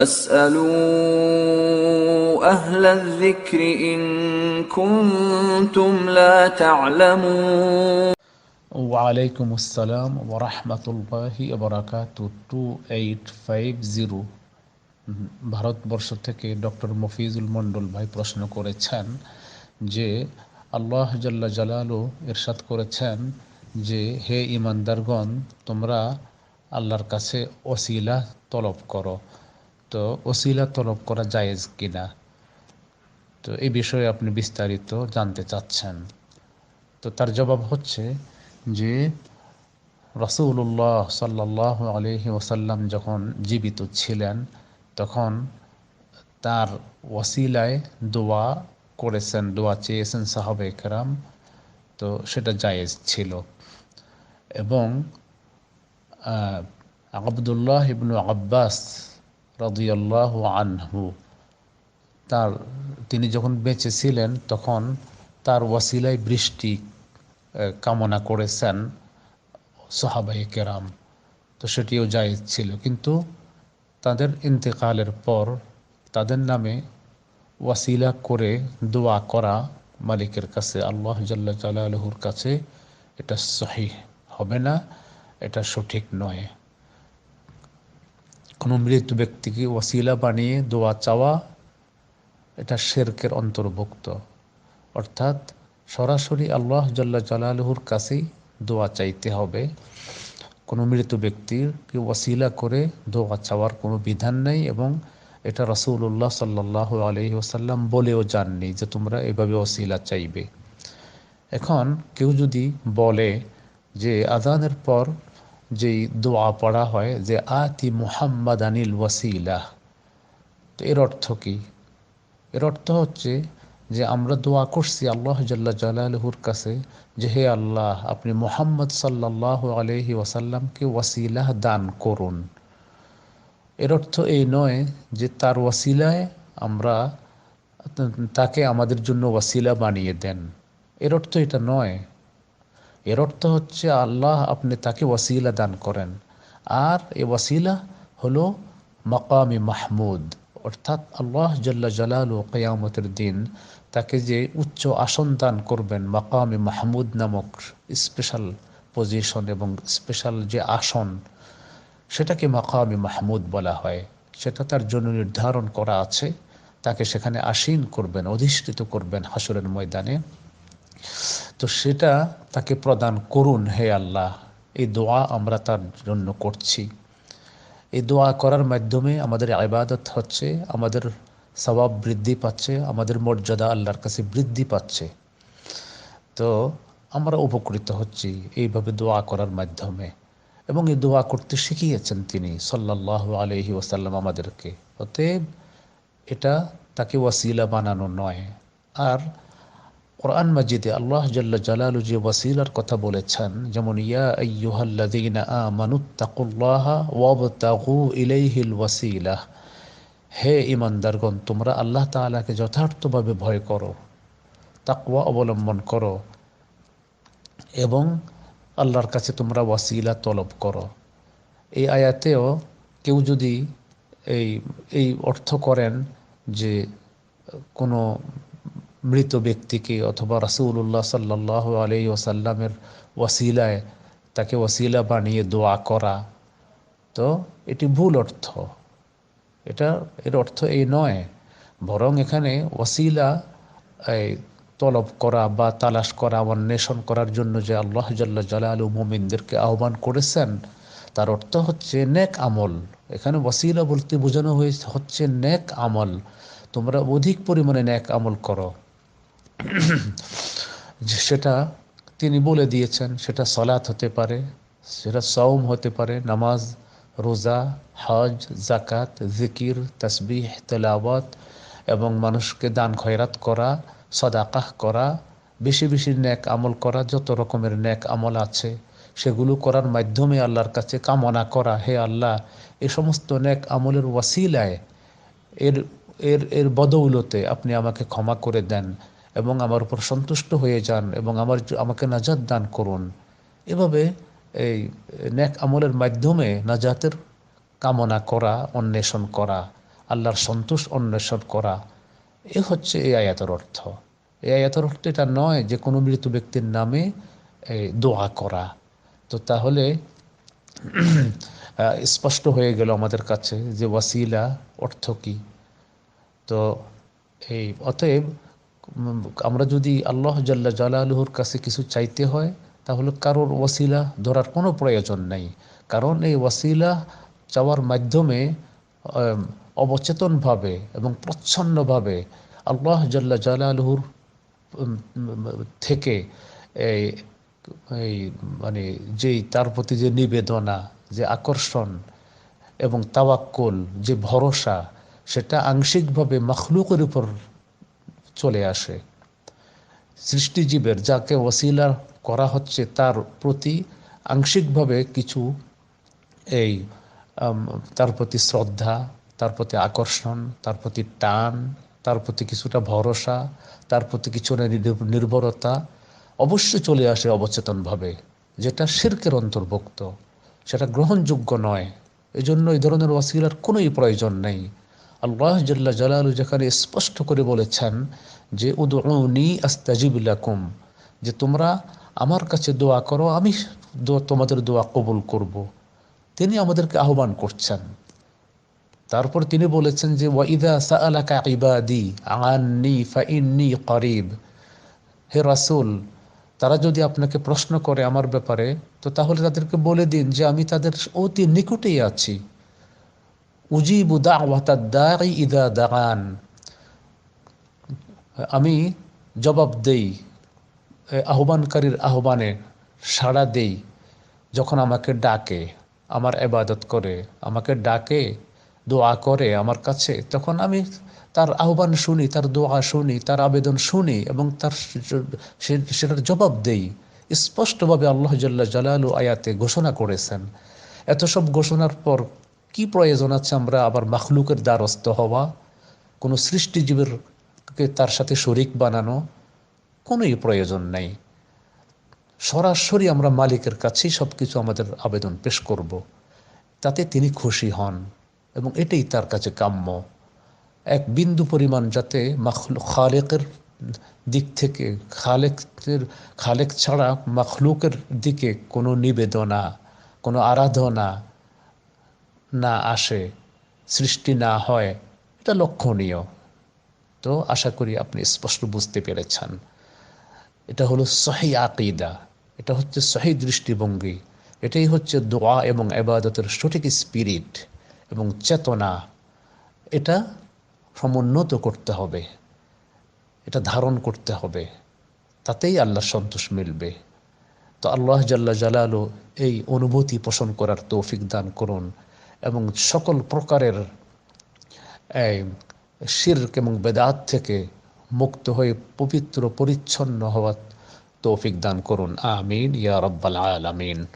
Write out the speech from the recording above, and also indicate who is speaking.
Speaker 1: فاسألوا أهل الذكر إن كنتم لا تعلمون
Speaker 2: ওয়ালাইকুম আসসালাম ওরহমতুল্লাহি বরাকাত two eight five zero Bharatvarsha থেকে ডক্টর মফিজুল মণ্ডল ভাই প্রশ্ন করেছেন যে আল্লাহ জাল্লা জালালু এরশাদ করেছেন যে হে ইমানদারগণ তোমরা আল্লাহর কাছে ওসিলা তলব করো তো ওসিলা তলব করা জায়েজ কিনা? তো এই বিষয়ে আপনি বিস্তারিত জানতে চাচ্ছেন। তো তার জবাব হচ্ছে যে রসুল্লাহ সাল্লাহ আলহি ওসাল্লাম যখন জীবিত ছিলেন, তখন তার ওয়াসিলায় দোয়া করেছেন, দোয়া চেয়েছেন সাহাবে কেরাম তো সেটা জায়েজ ছিল। এবং আবদুল্লাহ ইবনু আব্বাস রদিয়াল্লাহ আনহু। তার, তিনি যখন বেঁচে ছিলেন, তখন তার ওয়াসিলায় বৃষ্টি কামনা করেছেন সাহাবাই কেরাম। তো সেটিও জায়েজ ছিল। কিন্তু তাদের ইন্তেকালের পর তাদের নামে ওয়াসিলা করে দোয়া করা মালিকের কাছে, আল্লাহ জাল্লা কাছে এটা সহি হবে না, এটা সঠিক নয়। কোনো মৃত ব্যক্তিকে ওয়াসিলা বানিয়ে দোয়া চাওয়া, এটা শেরকের অন্তর্ভুক্ত। অর্থাৎ সরাসরি আল্লাহ জাল্লা জালালহুর কাছেই দোয়া চাইতে হবে। কোনো মৃত ব্যক্তির ওয়াসিলা করে দোয়া চাওয়ার কোনো বিধান নেই এবং এটা রসুল্লাহ সাল্লাহ আলহি ওসাল্লাম বলেও যাননি যে তোমরা এভাবে ওসিলা চাইবে। এখন কেউ যদি বলে যে আজানের পর যেই দোয়া পড়া হয় যে, আতি মুহাম্মদ আনিল ওয়াসিলা। তো এর অর্থ কি? এর অর্থ হচ্ছে যে, আমরা দোয়া করছি আল্লাহ জাল্লা জালালহুর কাছে যে, হে আল্লাহ, আপনি মোহাম্মদ সাল্লাহ আলহি ওয়াসাল্লামকে ওয়াসিলাহ দান করুন। এর অর্থ এই নয় যে, তার ওয়াসিলায় আমরা তাকে আমাদের জন্য ওয়াসিলা বানিয়ে দেন। এর অর্থ এটা নয় এর অর্থ হচ্ছে আল্লাহ আপনি তাকে ওয়াসিলা দান করেন। আর এ ওয়াসিলা হলো মকামি মাহমুদ। অর্থাৎ আল্লাহ জাল্লা জালাল ও কেয়ামতের দিন তাকে যে উচ্চ আসন দান করবেন, মাকামে মাহমুদ নামক স্পেশাল পজিশন এবং স্পেশাল যে আসন, সেটাকে মাকামে মাহমুদ বলা হয়। সেটা তার জন্য নির্ধারণ করা আছে। তাকে সেখানে আসীন করবেন, অধিষ্ঠিত করবেন হাসুরের ময়দানে। তো সেটা তাকে প্রদান করুন, হে আল্লাহ। এই দোয়া আমরা তার জন্য করছি। এই দোয়া করার মাধ্যমে আমাদের আবাদত হচ্ছে, আমাদের স্বভাব বৃদ্ধি পাচ্ছে, আমাদের মর্যাদা আল্লাহর কাছে বৃদ্ধি পাচ্ছে। তো আমরা উপকৃত হচ্ছি এইভাবে দোয়া করার মাধ্যমে। এবং এই দোয়া করতে শিখিয়েছেন তিনি সাল্লাহ আলহি ওসাল্লাম আমাদেরকে। অতএব এটা তাকে ওয়াসিলা বানানো নয়। আর কোরআন মাজিদে আল্লাহ জাল্লা জালালু যে ওয়াসিলার কথা বলেছেন, যেমন, ইয়া আইয়ুহাল্লাযীনা আমানুত্তাকুল্লাহা ওয়াবতাগু ইলাইহিল ওয়াসিলাহ হে ইমানদারগণ তোমরা আল্লাহ তাআলাকে যথার্থভাবে ভয় করো, তাকওয়া অবলম্বন করো এবং আল্লাহর কাছে তোমরা ওয়াসিলা তলব করো। এই আয়াতেও কেউ যদি এই এই অর্থ করেন যে কোনো মৃত ব্যক্তিকে অথবা রাসুল্লাহ সাল্লাহ আলি ওসাল্লামের ওয়াসিলায় তাকে ওয়াসিলা বানিয়ে দোয়া করা, তো এটি ভুল অর্থ। এটা, এর অর্থ এই নয়। বরং এখানে ওয়াসিলা তলব করা বা তালাশ করা, অন্বেষণ করার জন্য যে আল্লাহ জাল্লা জালালু মোমিনদেরকে আহ্বান করেছেন, তার অর্থ হচ্ছে নেক আমল। এখানে ওয়াসিলা বলতে বোঝানো হয়েছে, হচ্ছে নেক আমল। তোমরা অধিক পরিমাণে ন্যাক আমল করো। সেটা তিনি বলে দিয়েছেন, সেটা সলাৎ হতে পারে, সেটা সৌম হতে পারে, নামাজ, রোজা, হজ জাকাত জিকির, তসবিহ, তেলাওয়াত এবং মানুষকে দান খয়রাত করা, সদাকাহ করা, বেশি বেশি ন্যাক আমল করা, যত রকমের ন্যাক আমল আছে, সেগুলো করার মাধ্যমে আল্লাহর কাছে কামনা করা। হে আল্লাহ, এ সমস্ত ন্যাক আমলের ওয়াসিলায়, এর এর এর বদৌলতে আপনি আমাকে ক্ষমা করে দেন। এবং আমার উপর সন্তুষ্ট হয়ে যান এবং আমার আমাকে নাজাত দান করুন। এভাবে এই ন্যাক আমলের মাধ্যমে নাজাতের কামনা করা, অন্বেষণ করা, আল্লাহর সন্তোষ অন্বেষণ করা, এ হচ্ছে এই আয়াতের অর্থ। এই আয়াতের অর্থ এটা নয় যে কোনো মৃত ব্যক্তির নামে দোয়া করা। তো তাহলে স্পষ্ট হয়ে গেল আমাদের কাছে যে ওয়াসিলা অর্থ কি। তো এই, অতএব আমরা যদি আল্লাহ জাল্লা জালালুহুর কাছে কিছু চাইতে হয়, তাহলে কারোর ওয়াসিলা ধরার কোনো প্রয়োজন নেই। কারণ এই ওয়াসিলা চাওয়ার মাধ্যমে অবচেতনভাবে এবং প্রচ্ছন্নভাবে আল্লাহ জাল্লা জালালহুর থেকে এই এই মানে যেই তার প্রতি যে নিবেদনা, যে আকর্ষণ এবং তাওয়াক্কুল, যে ভরসা, সেটা আংশিকভাবে মখলুকের উপর চলে আসে। সৃষ্টিজীবের যাকে ওসিলা করা হচ্ছে তার প্রতি আংশিকভাবে কিছু এই তার প্রতি শ্রদ্ধা, তার প্রতি আকর্ষণ, তার প্রতি টান, তার প্রতি কিছুটা ভরসা, তার প্রতি কিছু নির্ভরতা অবশ্যই চলে আসে অবচেতনভাবে, যেটা শির্কের অন্তর্ভুক্ত। সেটা গ্রহণযোগ্য নয়। এই জন্য এই ধরনের ওয়াসিলার কোনোই প্রয়োজন নেই। আল্লাহ জাল্লা জালালু যেখানে স্পষ্ট করে বলেছেন যে উদনি আস্তাজিবুল্লাকুম যে তোমরা আমার কাছে দোয়া করো, আমি তোমাদের দোয়া কবুল করব। তিনি আমাদেরকে আহ্বান করছেন তারপর তিনি বলেছেন যে ওয়াইদা সাআলাকা ইবাদি আননি ফাইন্নি করিব হে রাসুল, তারা যদি আপনাকে প্রশ্ন করে আমার ব্যাপারে, তো তাহলে তাদেরকে বলে দিন যে, আমি তাদের অতি নিকটেই আছি উজিবু দাগান আমি জবাব দেই আহ্বানকারীর আহ্বানে সাড়া দেই যখন আমাকে ডাকে, আমার এবাদত করে, আমাকে ডাকে, দোয়া করে আমার কাছে। তখন আমি তার আহ্বান শুনি, তার দোয়া শুনি, তার আবেদন শুনি এবং তার সেটার জবাব দেই। স্পষ্টভাবে আল্লাহ জাল্লা জালালু আয়াতে ঘোষণা করেছেন। এত সব ঘোষণার পর কি প্রয়োজন আছে আমরা আবার মাখলুকের দ্বারস্থ হওয়া? কোনো সৃষ্টিজীবের তার সাথে শরিক বানানো কোনোই প্রয়োজন নেই। সরাসরি আমরা মালিকের কাছেই সব কিছু আমাদের আবেদন পেশ করব। তাতে তিনি খুশি হন এবং এটাই তার কাছে কাম্য। এক বিন্দু পরিমাণ যাতে খালেকের দিক থেকে, খালেকের, খালেক ছাড়া মখলুকের দিকে কোনো নিবেদনা, কোনো আরাধনা না আসে, সৃষ্টি না হয়, এটা লক্ষণীয়। তো আশা করি আপনি স্পষ্ট বুঝতে পেরেছেন। এটা হলো সহি আকিদা, এটা হচ্ছে সহি দৃষ্টিভঙ্গি, এটাই হচ্ছে দোয়া এবং এবাদতের সঠিক স্পিরিট এবং চেতনা। এটা সমুন্নত করতে হবে, এটা ধারণ করতে হবে, তাতেই আল্লাহ সন্তোষ মিলবে। তো আল্লাহ জাল্লা জালালু এই অনুভূতি পোষণ করার তৌফিক দান করুন। এবং সকল প্রকারের শির্ক এবং বেদাত থেকে মুক্ত হয়ে পবিত্র, পরিচ্ছন্ন হওয়ার তৌফিক দান করুন। আমিন। ইয়া রব্বাল আলামিন।